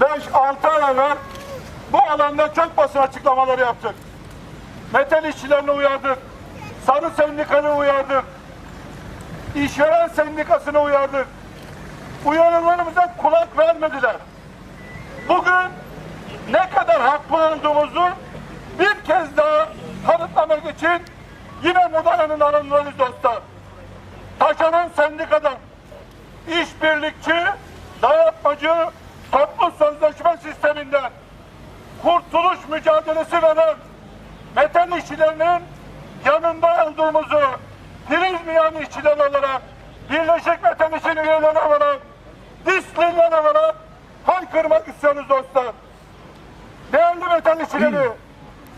5-6 ay evvel bu alanda çok basın açıklamaları yaptık. Metal işçilerini uyardık. Sarı sendikanı uyardık. İşveren sendikasını uyardık. Uyarılarımıza kulak vermediler. Bugün ne kadar haklı olduğumuzu bir kez daha kanıtlamak için yine Mudana'nın alanlarıyız dostlar. Taşeron sendikadan, işbirlikçi, dayatmacı, toplu sözleşme sisteminden kurtuluş mücadelesi veren metal işçilerinin yanında olduğumuzu prizmayan işçiler olarak Birleşik Metal İş'in üyeleri olarak dislinler olarak haykırmak istiyoruz dostlar. Değerli metal işçileri,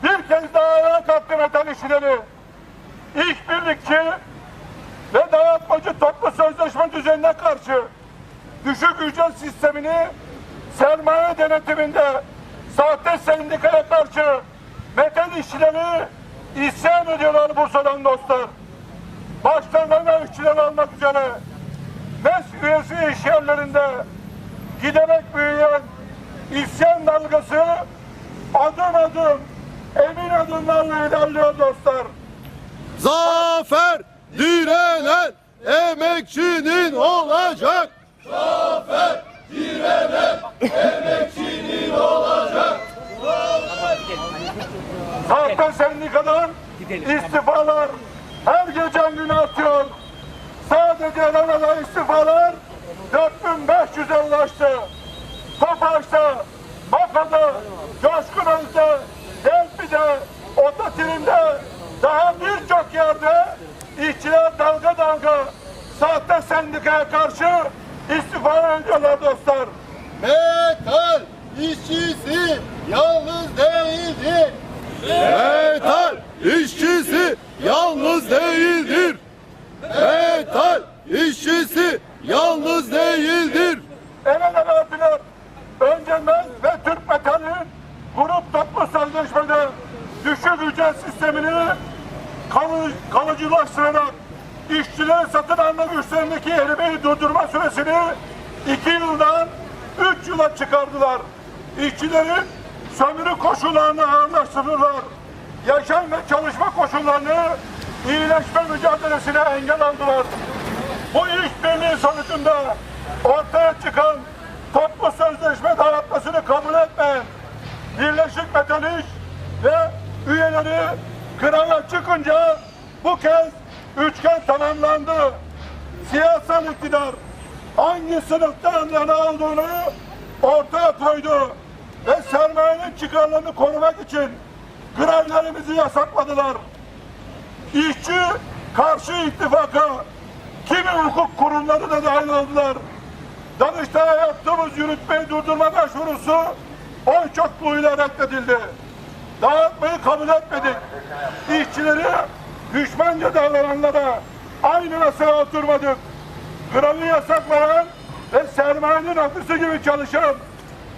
bir kez daha ayağa kalktı metal işçileri. İşbirlikçi ve dayatmacı toplu sözleşme düzenine karşı düşük ücret sistemini sermaye denetiminde sahte sendikaya karşı metal işçileri isyan ediyorlar Bursa'dan dostlar. Başlarına işçiler almak üzere MES üyesi iş yerlerinde giderek büyüyen isyan dalgası adım adım emin adımlarla ilerliyor dostlar. Zafer direnen emekçinin olacak. Sahte sendikadan istifalar her geçen gün artıyor. Sadece Rana'da istifalar 4500'e ulaştı. Tofaş'ta, Baka'da, Coşkunöz'de, Delpi'de, Ototirim'de daha birçok yerde işçiler dalga dalga sahte sendikaya karşı istifa ediyorlar dostlar. Metal işçisi yalnız değildir. Metal işçisi yalnız değildir. Metal işçisi yalnız değildir. El ele verdiler. Önce MEZ ve Türk Metal'in grup toplu sözleşmede düşük ücret sistemini kalı, kalıcılaştırarak işçilerin satın alma güçlerindeki erimeyi durdurma süresini iki yıldan üç yıla çıkardılar. İşçilerin sömürü koşullarını ağırlaştırırlar. Yaşam ve çalışma koşullarını iyileşme mücadelesine engel aldılar. Bu işbirliği sonucunda ortaya çıkan toplu sözleşme dayatmasını kabul etmeyen Birleşik Metal İş ve üyeleri grava çıkınca bu kez üçgen tamamlandı. Siyasal iktidar hangi sınıftan yana olduğunu ortaya koydu ve sermayenin çıkarlarını korumak için grevlerimizi yasakladılar. İşçi karşı ittifaka kimi hukuk kurumları da dahil oldular. Danıştay'a yaptığımız yürütmeyi durdurma başvurusu oy çokluğuyla reddedildi. Dağıtmayı kabul etmedik. İşçileri düşmanca davrananlara aynı masaya oturmadık. Grevi yasaklayan ve sermayenin akısı gibi çalışan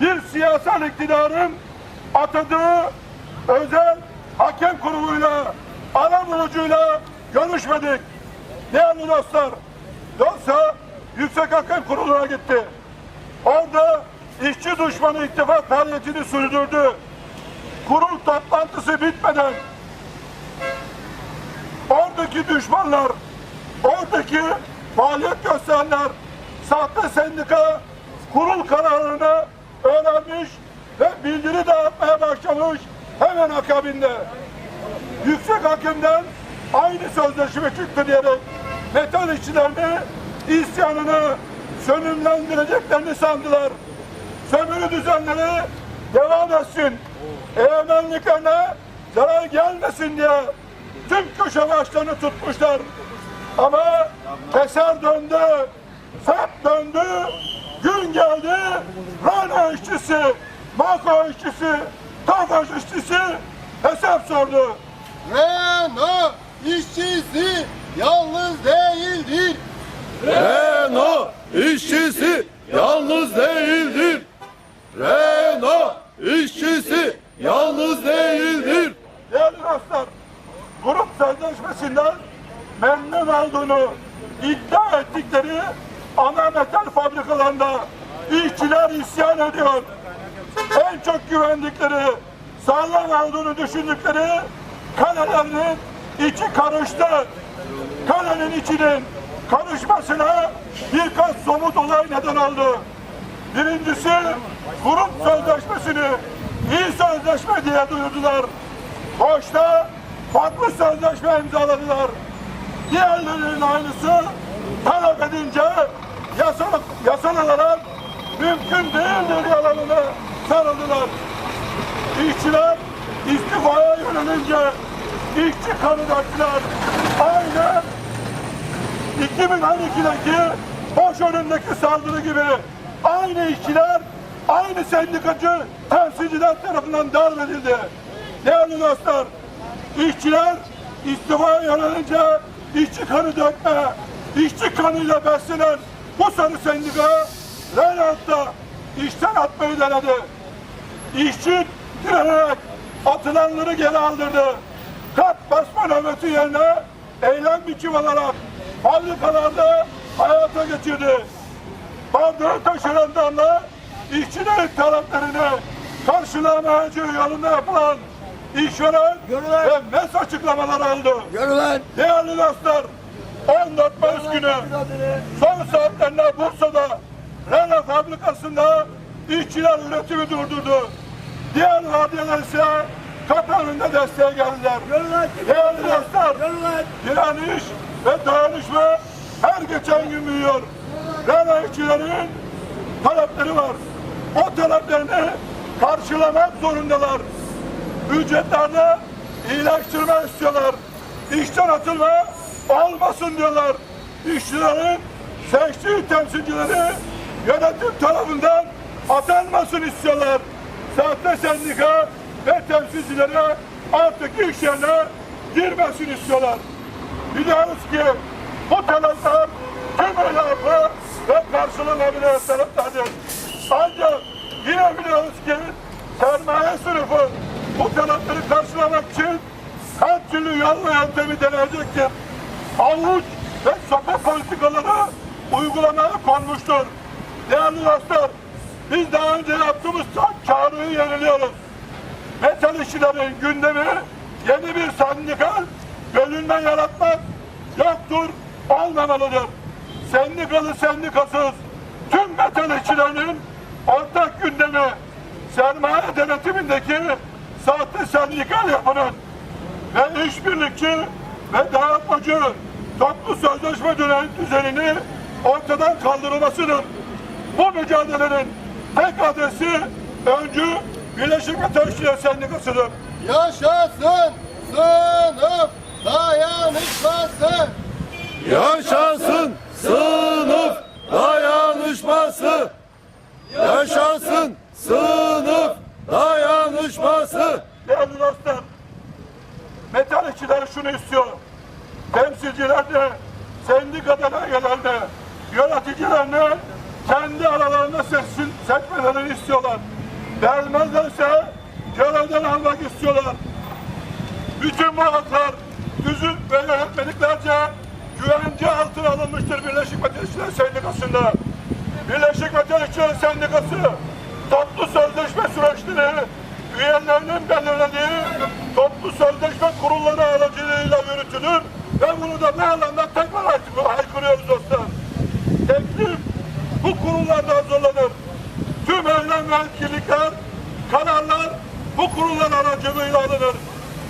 bir siyasal iktidarın atadığı özel hakem kuruluyla, ana bulucuyla görüşmedik. Değerli dostlar, dosya Yüksek Hakem Kurulu'na gitti. Orada işçi düşmanı ittifak faaliyetini sürdürdü. Kurul toplantısı bitmeden oradaki düşmanlar, oradaki faaliyet gösterenler sahte sendika kurul kararını öğrenmiş ve bildiri dağıtmaya başlamış hemen akabinde. Yüksek hakimden aynı sözleşme çıktı diyerek metal işçilerini isyanını sönümlendireceklerini sandılar. Sömürü düzenleri devam etsin. Egemenliklerine zarar gelmesin diye tüm köşe başlarını tutmuşlar. Ama keser döndü, sap döndü, gün geldi, Rana işçisi, Mako işçisi, Tofaş işçisi hesap sordu. Renault işçisi yalnız değildir. Renault işçisi yalnız değildir. Renault işçisi yalnız değildir. Değerli dostlar, grup sözleşmesinden memnun olduğunu iddia ettikleri ana metal fabrikalarında işçiler isyan ediyor. En çok güvendikleri, sağlam olduğunu düşündükleri kalelerinin içi karıştı. Kalenin içinin karışmasına birkaç somut olay neden oldu. Birincisi kurum sözleşmesini iyi sözleşme diye duyurdular. Boşta farklı sözleşme imzaladılar. Diğerlerinin aynısı talep edince yasal, yasal olarak mümkün değildir yalanına sarıldılar. İşçiler istifaya yönelince işçi kanı döktüler. Aynen 2012'deki boş önündeki saldırı gibi aynı işçiler, aynı sendikacı temsilciler tarafından darp edildi. Değerli dostlar, işçiler istifaya yönelince işçi kanı dökme, işçi kanıyla beslenen bu sarı sendika Renault'ta işten atmayı denedi. İşçi direnerek atılanları geri aldırdı. Kart basma nöbeti yerine eylem biçim olarak fabrikalarda hayata geçirdi. Bardağı taşıranlarla işçilerin taleplerini karşılamayacağı yolunda yapılan işveren ve mes açıklamaları oldu. Görülen Değerli dostlar, 14 Mayıs günü son saatlerinde Bursa'da Renault fabrikasında işçiler üretimi durdurdu. Diğer vardiyalar ise Katar'ında desteğe geldiler. Değerli dostlar, direniş ve dayanışma her geçen gün büyüyor. Renault işçilerinin talepleri var. O taleplerini karşılamak zorundalar. Ücretlerde iyileştirme istiyorlar. İşten atılma olmasın diyorlar. İşçilerin seçtiği temsilcileri yönetim tarafından atanmasın istiyorlar. Sahte sendika ve temsilcileri artık iş yerine girmesin istiyorlar. Biliyoruz ki bu talepler tüm yapı ve karşılanabilir taleplerdir. Ancak yine biliyoruz ki sermaye sınıfı bu talepleri karşılamak için her türlü yol ve yöntemi deneyecektir. Avuç ve sopa politikaları uygulamaya konmuştur. Değerli dostlar, biz daha önce yaptığımız çağrıyı yeniliyoruz. Metal işçilerin gündemi yeni bir sendikal bölünme yaratmak yoktur, olmamalıdır. Sendikalı sendikasız tüm metal işçilerinin ortak gündemi sermaye denetimindeki sahte sendikal yapının ve işbirlikçi ve dayatmacı toplu sözleşme düzen- düzenini ortadan kaldırılmasıdır. Bu mücadelenin tek adresi öncü Birleşik Metal İşçiler Sendikası'dır. Yaşasın sınıf dayanışması. yaşasın sınıf dayanışması. Yaşasın sınıf dayanışması. Değerli dostlar, metal işçileri şunu istiyor. Temsilciler de, sendika delegeler de, yöneticiler de kendi aralarında seçsin, seçmelerini istiyorlar. Vermezlerse görevden almak istiyorlar. Bütün bu haklar düzün ve yönetmeliklerce güvence altına alınmıştır Birleşik Metal İşçiler Sendikası'nda. Birleşik Metal İşçiler Sendikası toplu sözleşme süreçleri üyelerinin belirlediği toplu sözleşme kurulları aracılığıyla yürütülür ve bunu da bu alanda tekrar hay- haykırıyoruz dostlar. Teklif bu kurullarda hazırlanır. Tüm eylem ve kararlar bu kurullar aracılığıyla alınır.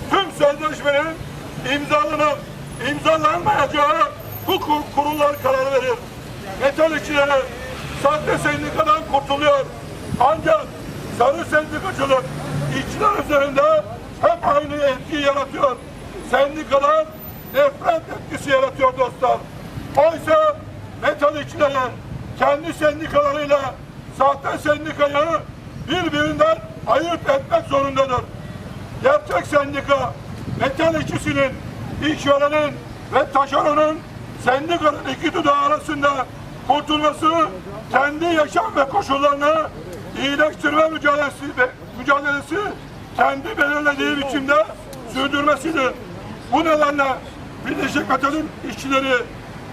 Tüm sözleşmenin imzalanıp imzalanmayacağı bu kur- kurullar karar verir. Metal işçileri sahte sendikadan kurtuluyor. Ancak sarı sendikacılık işçiler üzerinde hep aynı etkiyi yaratıyor. Sendikalar nefret etkisi yaratıyor dostlar. Oysa metal işçileri kendi sendikalarıyla sahte sendikayı birbirinden ayırt etmek zorundadır. Gerçek sendika metal işçisinin, işverenin ve taşeronun sendikanın iki dudağı arasında kurtulması kendi yaşam ve koşullarını iyileştirme mücadelesi, mücadelesi kendi belirlediği biçimde sürdürmesidir. Bu nedenle Birleşik Metal'in işçileri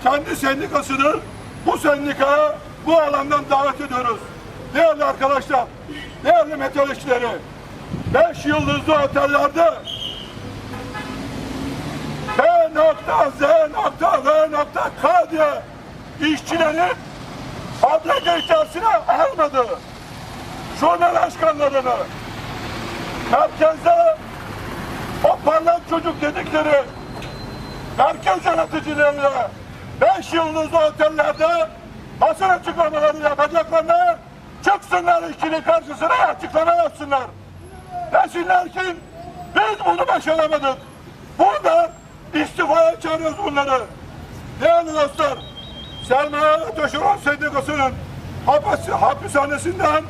kendi sendikasıdır. Bu sendikaya bu alandan davet ediyoruz. değerli arkadaşlar, değerli metal işçileri, beş yıldızlı otellerde B nokta Z nokta V nokta K diye işçilerin fabrika içerisine almadı. Şube başkanlarını merkezde o parlak çocuk dedikleri merkez yöneticilerine beş yıldızlı otellerde basın açıklamaları yapacaklarına çıksınlar işçinin karşısına açıklama yapsınlar. Desinler ki biz bunu başaramadık. Burada istifaya çağırıyoruz bunları. Değerli dostlar, ve Taşeron Sendikası'nın hapis, hapishanesinden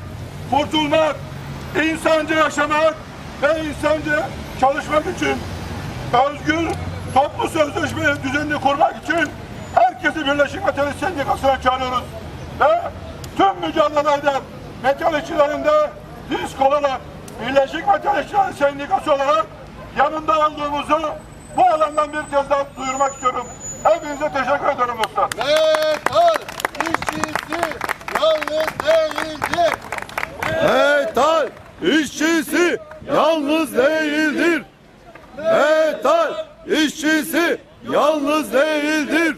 kurtulmak, insanca yaşamak ve insanca çalışmak için özgür toplu sözleşme düzenini kurmak için herkesi Birleşik Metal Sendikası'na çağırıyoruz. Ve tüm mücadele eden metal işçilerinde disk olarak Birleşik Metal İşçileri Sendikası olarak yanında olduğumuzu bu alandan bir kez daha duyurmak istiyorum. Hepinize teşekkür ederim dostlar. Metal işçisi yalnız değildir. Metal işçisi yalnız değildir. Metal işçisi yalnız değildir.